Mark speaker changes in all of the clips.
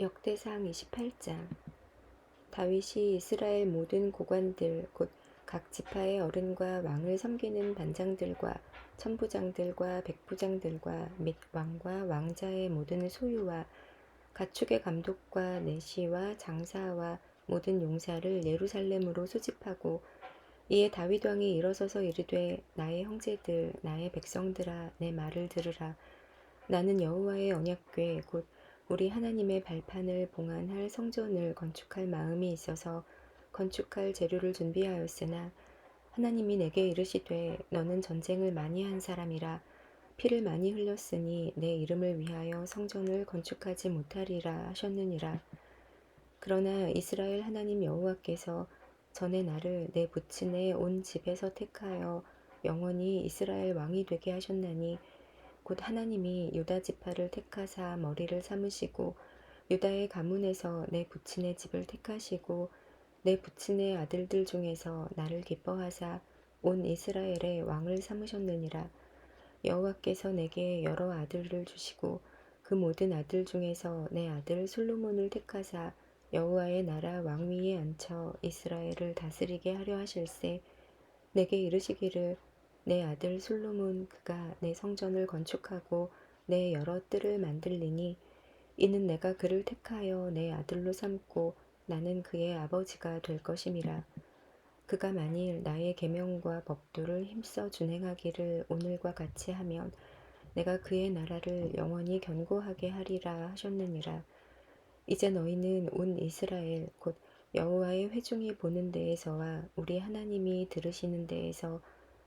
Speaker 1: 역대상 28장. 다윗이 이스라엘 모든 고관들 곧 각 지파의 어른과 왕을 섬기는 반장들과 천부장들과 백부장들과 및 왕과 왕자의 모든 소유와 가축의 감독과 내시와 장사와 모든 용사를 예루살렘으로 소집하고 이에 다윗 왕이 일어서서 이르되 나의 형제들 나의 백성들아 내 말을 들으라. 나는 여호와의 언약궤 곧 우리 하나님의 발판을 봉안할 성전을 건축할 마음이 있어서 건축할 재료를 준비하였으나 하나님이 내게 이르시되 너는 전쟁을 많이 한 사람이라 피를 많이 흘렸으니 내 이름을 위하여 성전을 건축하지 못하리라 하셨느니라. 그러나 이스라엘 하나님 여호와께서 전에 나를 내 부친의 온 집에서 택하여 영원히 이스라엘 왕이 되게 하셨나니 곧 하나님이 유다 지파를 택하사 머리를 삼으시고 유다의 가문에서 내 부친의 집을 택하시고 내 부친의 아들들 중에서 나를 기뻐하사 온 이스라엘의 왕을 삼으셨느니라. 여호와께서 내게 여러 아들을 주시고 그 모든 아들 중에서 내 아들 솔로몬을 택하사 여호와의 나라 왕위에 앉혀 이스라엘을 다스리게 하려 하실세 내게 이르시기를 내 아들 솔로몬 그가 내 성전을 건축하고 내 여러 뜰을 만들리니 이는 내가 그를 택하여 내 아들로 삼고 나는 그의 아버지가 될 것임이라. 그가 만일 나의 계명과 법도를 힘써 준행하기를 오늘과 같이 하면 내가 그의 나라를 영원히 견고하게 하리라 하셨느니라. 이제 너희는 온 이스라엘 곧 여호와의 회중이 보는 데에서와 우리 하나님이 들으시는 데에서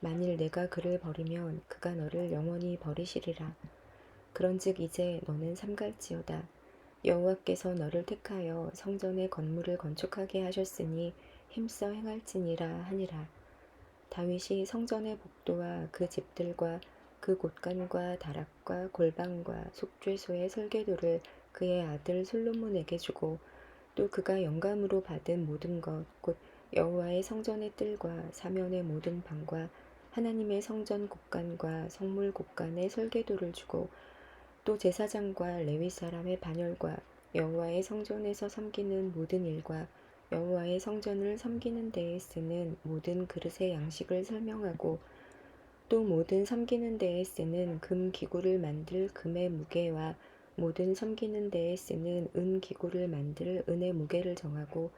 Speaker 1: 만일 내가 그를 버리면 그가 너를 영원히 버리시리라. 그런즉 이제 너는 삼갈지어다. 여호와께서 너를 택하여 성전의 건물을 건축하게 하셨으니 힘써 행할지니라 하니라. 다윗이 성전의 복도와 그 집들과 그 곳간과 다락과 골방과 속죄소의 설계도를 그의 아들 솔로몬에게 주고 또 그가 영감으로 받은 모든 것 곧 여호와의 성전의 뜰과 사면의 모든 방과 하나님의 성전 곳간과 성물 곳간의 설계도를 주고 또 제사장과 레위 사람의 반열과 여호와의 성전에서 섬기는 모든 일과 여호와의 성전을 섬기는 데에 쓰는 모든 그릇의 양식을 설명하고 또 모든 섬기는 데에 쓰는 금 기구를 만들 금의 무게와 모든 섬기는 데에 쓰는 은 기구를 만들 은의 무게를 정하고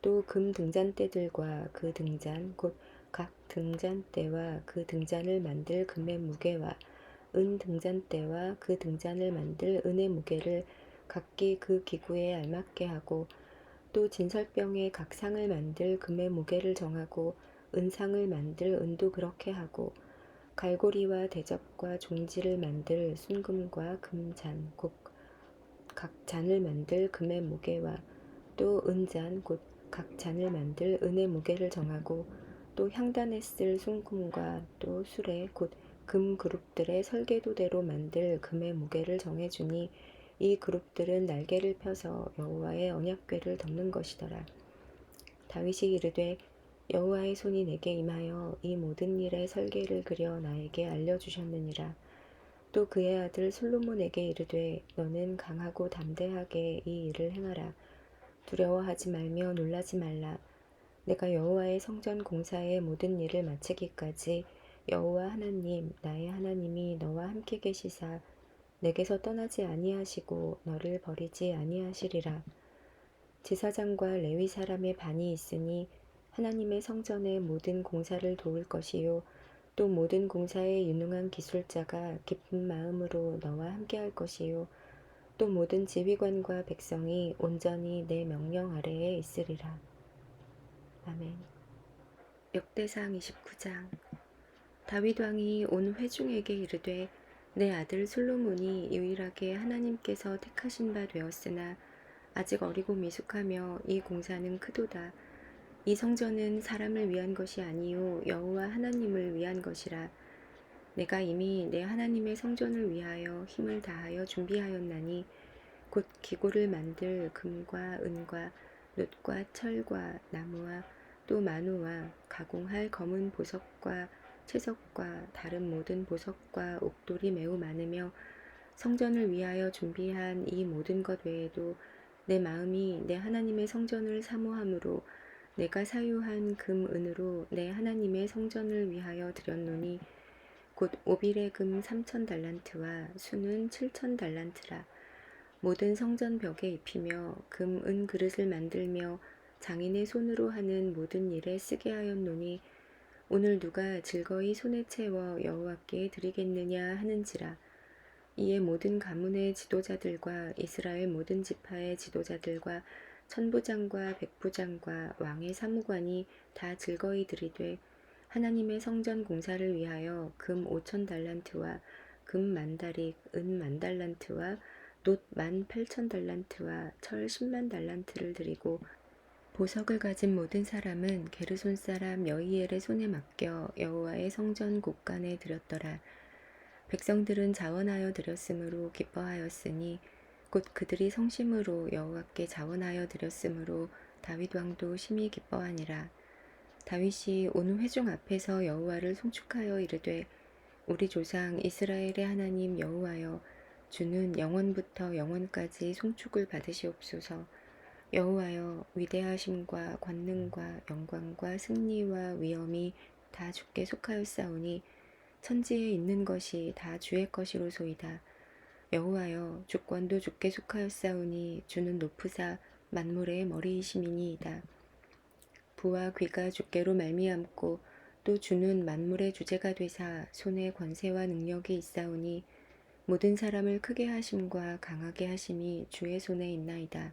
Speaker 1: 또 금 등잔대들과 그 등잔 곧 각 등잔대와 그 등잔을 만들 금의 무게와 은 등잔대와 그 등잔을 만들 은의 무게를 각기 그 기구에 알맞게 하고 또 진설병의 각 상을 만들 금의 무게를 정하고 은상을 만들 은도 그렇게 하고 갈고리와 대접과 종지를 만들 순금과 금잔 곧 각 잔을 만들 금의 무게와 또 은잔 곧 각 잔을 만들 은의 무게를 정하고 또 향단에 쓸 순금과 또 수레 곧금 그룹들의 설계도대로 만들 금의 무게를 정해주니 이 그룹들은 날개를 펴서 여호와의 언약궤를 덮는 것이더라. 다윗이 이르되 여호와의 손이 내게 임하여 이 모든 일의 설계를 그려 나에게 알려주셨느니라. 또 그의 아들 솔로몬에게 이르되 너는 강하고 담대하게 이 일을 행하라. 두려워하지 말며 놀라지 말라. 내가 여호와의 성전 공사의 모든 일을 마치기까지 여호와 하나님 나의 하나님이 너와 함께 계시사 내게서 떠나지 아니하시고 너를 버리지 아니하시리라. 제사장과 레위 사람의 반이 있으니 하나님의 성전의 모든 공사를 도울 것이요 또 모든 공사에 유능한 기술자가 기쁜 마음으로 너와 함께 할 것이요 또 모든 지휘관과 백성이 온전히 내 명령 아래에 있으리라. 아멘. 역대상 29장 다윗 왕이 온 회중에게 이르되 내 아들 솔로몬이 유일하게 하나님께서 택하신 바 되었으나 아직 어리고 미숙하며 이 공사는 크도다. 이 성전은 사람을 위한 것이 아니요 여호와 하나님을 위한 것이라. 내가 이미 내 하나님의 성전을 위하여 힘을 다하여 준비하였나니 곧 기구를 만들 금과 은과 놋과 철과 나무와 또 마누와 가공할 검은 보석과 채석과 다른 모든 보석과 옥돌이 매우 많으며 성전을 위하여 준비한 이 모든 것 외에도 내 마음이 내 하나님의 성전을 사모함으로 내가 사유한 금 은으로 내 하나님의 성전을 위하여 드렸노니 곧 오빌의 금 삼천 달란트와 수는 칠천 달란트라. 모든 성전 벽에 입히며 금 은 그릇을 만들며 장인의 손으로 하는 모든 일에 쓰게 하였노니 오늘 누가 즐거이 손에 채워 여호와께 드리겠느냐 하는지라. 이에 모든 가문의 지도자들과 이스라엘 모든 지파의 지도자들과 천부장과 백부장과 왕의 사무관이 다 즐거이 들이되 하나님의 성전 공사를 위하여 금 오천 달란트와 금 만다릭, 은 만 달란트와 놋 만 팔천 달란트와 철 십만 달란트를 드리고 보석을 가진 모든 사람은 게르손 사람 여이엘의 손에 맡겨 여호와의 성전 곳간에 드렸더라. 백성들은 자원하여 드렸으므로 기뻐하였으니 곧 그들이 성심으로 여호와께 자원하여 드렸으므로 다윗 왕도 심히 기뻐하니라. 다윗이 온 회중 앞에서 여호와를 송축하여 이르되 우리 조상 이스라엘의 하나님 여호와여 주는 영원부터 영원까지 송축을 받으시옵소서. 여호와여 위대하심과 권능과 영광과 승리와 위엄이 다 주께 속하였사오니 천지에 있는 것이 다 주의 것이로소이다. 여호와여 주권도 주께 속하였사오니 주는 높으사 만물의 머리이심이니이다. 부와 귀가 주께로 말미암고 또 주는 만물의 주제가 되사 손에 권세와 능력이 있사오니 모든 사람을 크게 하심과 강하게 하심이 주의 손에 있나이다.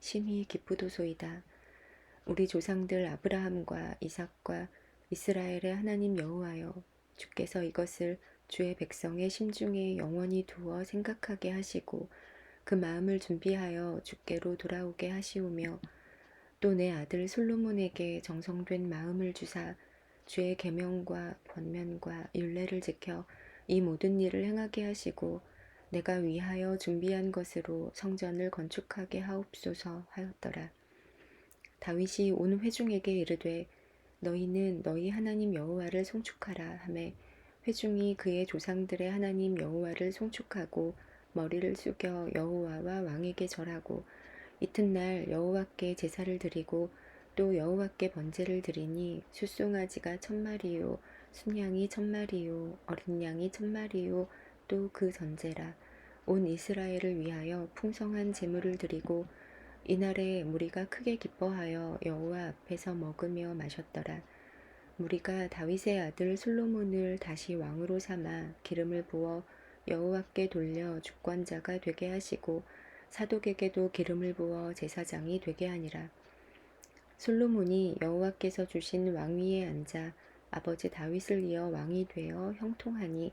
Speaker 1: 심히 기쁘도소이다. 우리 조상들 아브라함과 이삭과 이스라엘의 하나님 여호와여 주께서 이것을 주의 백성의 심중에 영원히 두어 생각하게 하시고 그 마음을 준비하여 주께로 돌아오게 하시오며 또 내 아들 솔로몬에게 정성된 마음을 주사 주의 계명과 권면과 율례를 지켜 이 모든 일을 행하게 하시고 내가 위하여 준비한 것으로 성전을 건축하게 하옵소서 하였더라. 다윗이 온 회중에게 이르되 너희는 너희 하나님 여호와를 송축하라 하매 회중이 그의 조상들의 하나님 여호와를 송축하고 머리를 숙여 여호와와 왕에게 절하고 이튿날 여호와께 제사를 드리고 또 여호와께 번제를 드리니 숫송아지가 천 마리요 순양이 천 마리요 어린 양이 천 마리요 또그 전제라 온 이스라엘을 위하여 풍성한 제물을 드리고 이날에 무리가 크게 기뻐하여 여호와 앞에서 먹으며 마셨더라. 무리가 다윗의 아들 솔로몬을 다시 왕으로 삼아 기름을 부어 여호와께 돌려 주권자가 되게 하시고 사독에게도 기름을 부어 제사장이 되게 하니라. 솔로몬이 여호와께서 주신 왕위에 앉아 아버지 다윗을 이어 왕이 되어 형통하니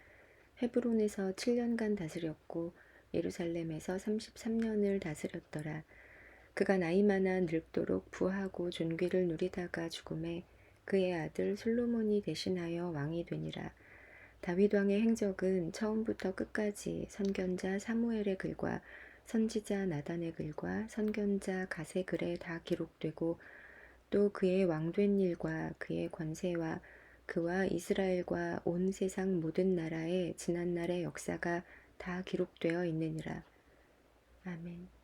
Speaker 1: 헤브론에서 7년간 다스렸고 예루살렘에서 33년을 다스렸더라. 그가 나이 많아 늙도록 부하고 존귀를 누리다가 죽음에 그의 아들 솔로몬이 대신하여 왕이 되니라. 다윗 왕의 행적은 처음부터 끝까지 선견자 사무엘의 글과 선지자 나단의 글과 선견자 가세 글에 다 기록되고 또 그의 왕된 일과 그의 권세와 그와 이스라엘과 온 세상 모든 나라의 지난날의 역사가 다 기록되어 있느니라. 아멘.